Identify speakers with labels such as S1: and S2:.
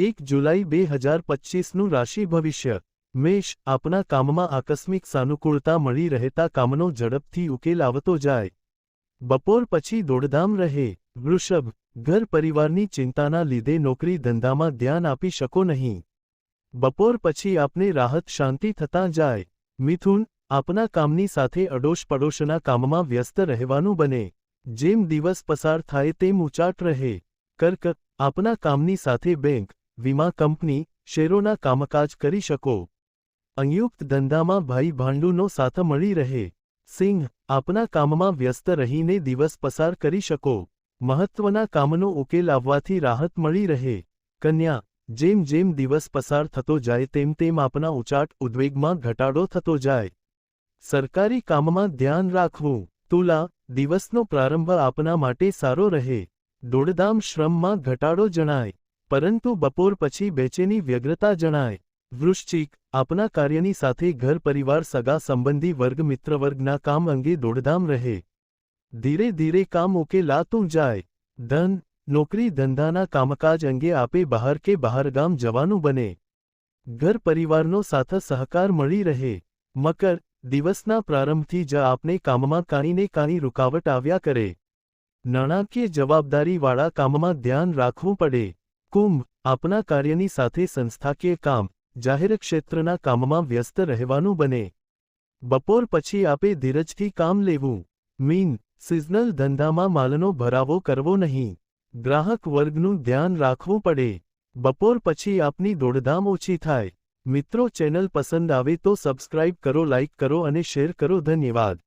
S1: એક જુલાઈ બે હજાર પચીસનું રાશિ ભવિષ્ય. મેષ, આપના કામમાં આકસ્મિક સાનુકૂળતા મળી રહેતા કામનો ઝડપથી ઉકેલ આવતો જાય. બપોર પછી દોડધામ રહે. વૃષભ, ઘર પરિવારની ચિંતાના લીધે નોકરી ધંધામાં ધ્યાન આપી શકો નહીં. બપોર પછી આપને રાહત શાંતિ થતાં જાય. મિથુન, આપના કામની સાથે અડોશ પડોશના કામમાં વ્યસ્ત રહેવાનું બને. જેમ દિવસ પસાર થાય તેમ ઉચાટ રહે. કર્ક, આપના કામની સાથે બેંક વીમા કંપની શેરોના કામકાજ કરી શકો. સંયુક્ત ધંધામાં ભાઈ ભાંડુનો સાથ મળી રહે. સિંહ, આપના કામમાં વ્યસ્ત રહીને દિવસ પસાર કરી શકો. મહત્વના કામનો ઉકેલ આવવાથી રાહત મળી રહે. કન્યા, જેમ જેમ દિવસ પસાર થતો જાય તેમ તેમ આપના ઉચાટ ઉદ્વેગમાં ઘટાડો થતો જાય. સરકારી કામમાં ધ્યાન રાખવું. તુલા, દિવસનો પ્રારંભ આપના માટે સારો રહે. દોડધામ શ્રમમાં ઘટાડો જણાય. પરંતુ બપોર પછી બેચેની વ્યગ્રતા જણાય. વૃશ્ચિક, આપના કાર્યની સાથે ઘર પરિવાર સગા સંબંધી વર્ગ મિત્રવર્ગના કામ અંગે દોડધામ રહે. ધીરે ધીરે કામ ઉકેલાતું જાય. ધન, નોકરી ધંધાના કામકાજ અંગે આપે બહાર કે બહારગામ જવાનું બને. ઘર પરિવારનો સાથ સહકાર મળી રહે. મકર, દિવસના પ્રારંભથી જ આપને કામમાં કાણીને કાણી રૂકાવટ આવ્યા કરે. નાણાકીય જવાબદારીવાળા કામમાં ધ્યાન રાખવું પડે. કુંભ, આપના કાર્યની સાથે સંસ્થાકીય કામ, જાહેર ક્ષેત્રના કામમાં વ્યસ્ત રહેવાનું બને. બપોર પછી આપે ધીરજથી કામ લેવું. મીન, સિઝનલ ધંધામાં માલનો ભરાવો કરવો નહીં. ગ્રાહક વર્ગનું ધ્યાન રાખવું પડે. બપોર પછી આપની દોડધામ ઓછી થાય. મિત્રો ચેનલ પસંદ આવે તો સબસ્ક્રાઇબ કરો, લાઇક કરો અને શેર કરો. ધન્યવાદ.